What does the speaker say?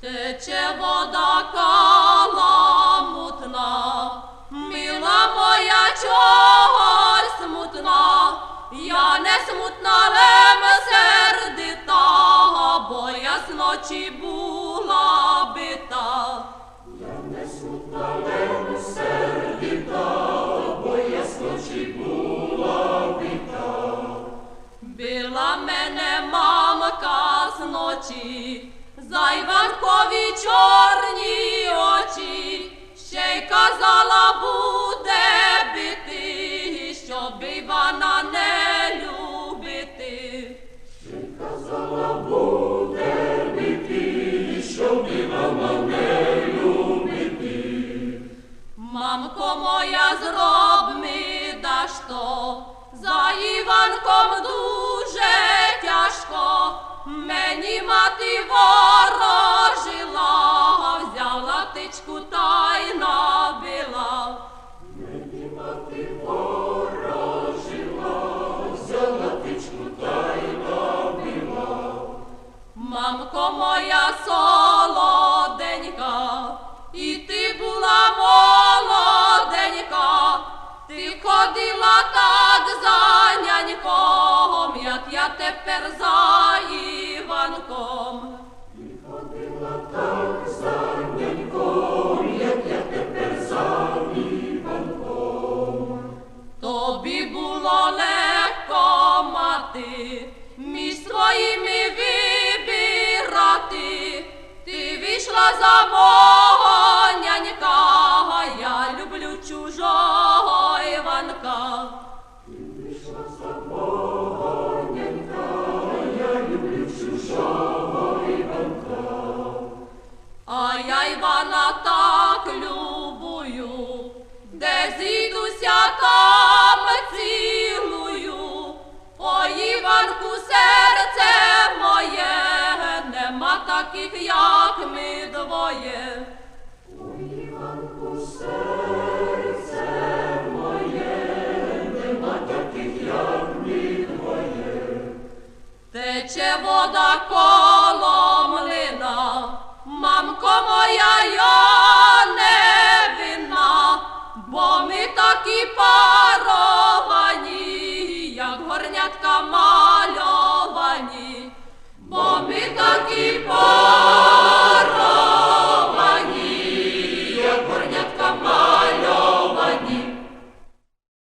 Тече вода каламутна, мила моя чогось смутна, я не смутна, лем сердита, бо я з ночі була бита. Била мене мамка з ночі, за Іванкові чорні очі, ще й казала буде бити, щоб Івана не любити. ще казала бити, щоб і Мамко моя, зроб ми даш то, за Іванком дуже ти ходила так за няньком, як я тепер за Іванком. Тобі було легко мати, між своїми вибирати. Ти вийшла за мого любую, де зійдуся, там цілую. О, Іванку, серце моє, нема таких, як ми двоє. Тече вода коло млина, мамко моя,